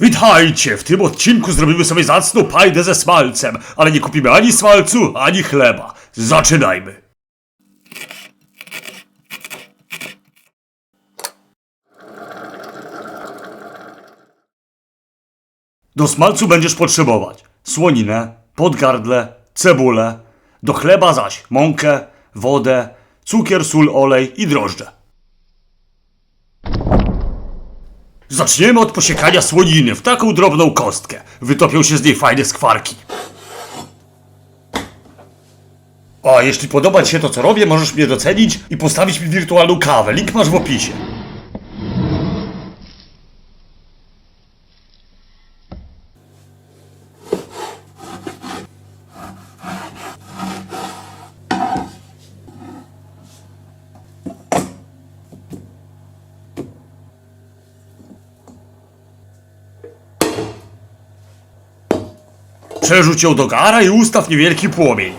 Witajcie! W tym odcinku zrobimy sobie zacną pajdę ze smalcem, ale nie kupimy ani smalcu, ani chleba. Zaczynajmy! Do smalcu będziesz potrzebować słoninę, podgardle, cebulę, do chleba zaś mąkę, wodę, cukier, sól, olej i drożdże. Zaczniemy od posiekania słoniny w taką drobną kostkę. Wytopią się z niej fajne skwarki. A jeśli podoba Ci się to, co robię, możesz mnie docenić i postawić mi wirtualną kawę. Link masz w opisie. Przerzuć ją do gara i ustaw niewielki płomień.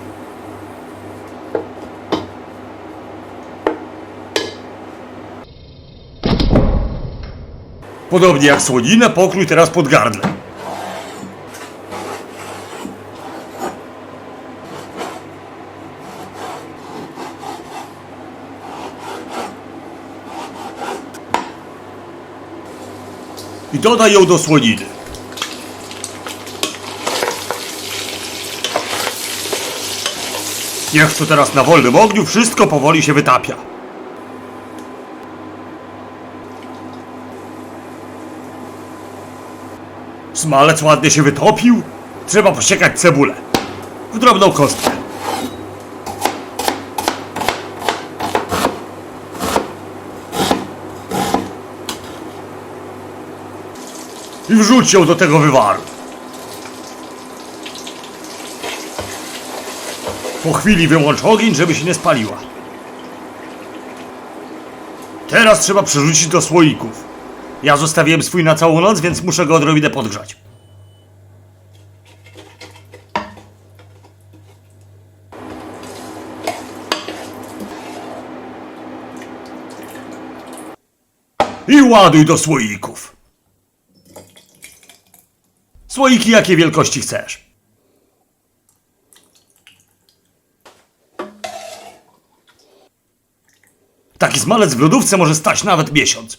Podobnie jak słoninę, pokrój teraz pod gardle. I dodaj ją do słoniny. Niech to teraz na wolnym ogniu wszystko powoli się wytapia. Smalec ładnie się wytopił. Trzeba posiekać cebulę. W drobną kostkę. I wrzuć ją do tego wywaru. Po chwili wyłącz ogień, żeby się nie spaliła. Teraz trzeba przerzucić do słoików. Ja zostawiłem swój na całą noc, więc muszę go odrobinę podgrzać. I ładuj do słoików. Słoiki jakiej wielkości chcesz. Taki smalec w lodówce może stać nawet miesiąc.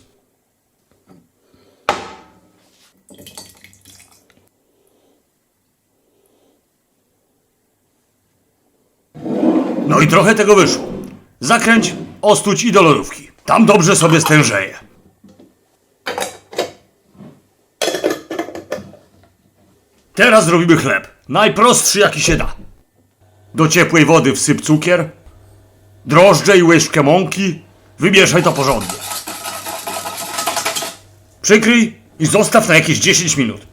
No i trochę tego wyszło. Zakręć, ostuć i do lodówki. Tam dobrze sobie stężeje. Teraz zrobimy chleb. Najprostszy jaki się da. Do ciepłej wody wsyp cukier, drożdże i łyżkę mąki. Wymieszaj to porządnie. Przykryj i zostaw na jakieś 10 minut.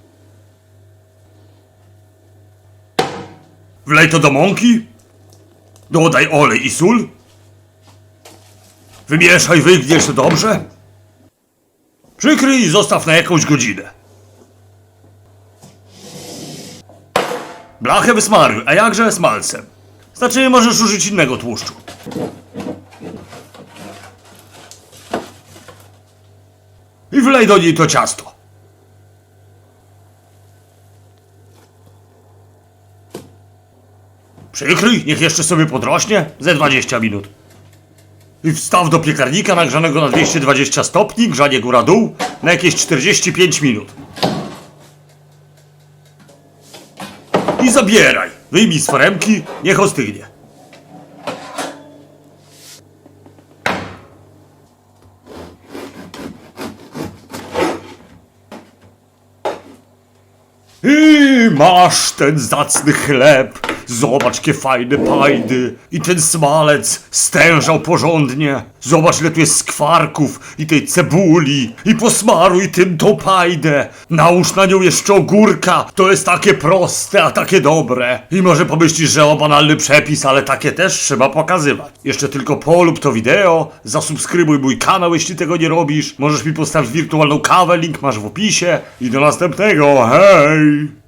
Wlej to do mąki. Dodaj olej i sól. Wymieszaj, wygniesz to dobrze. Przykryj i zostaw na jakąś godzinę. Blachę wysmaruj, a jakże smalcem. Znaczy możesz użyć innego tłuszczu. I wlej do niej to ciasto. Przykryj, niech jeszcze sobie podrośnie ze 20 minut. I wstaw do piekarnika nagrzanego na 220 stopni, grzanie góra-dół, na jakieś 45 minut. I zabieraj. Wyjmij z foremki, niech ostygnie. I masz ten zacny chleb. Zobacz, jakie fajne pajdy. I ten smalec stężał porządnie. Zobacz, ile tu jest skwarków i tej cebuli. I posmaruj tym tą pajdę. Nałóż na nią jeszcze ogórka. To jest takie proste, a takie dobre. I może pomyślisz, że o banalny przepis, ale takie też trzeba pokazywać. Jeszcze tylko polub to wideo, zasubskrybuj mój kanał, jeśli tego nie robisz. Możesz mi postawić wirtualną kawę, link masz w opisie. I do następnego, hej!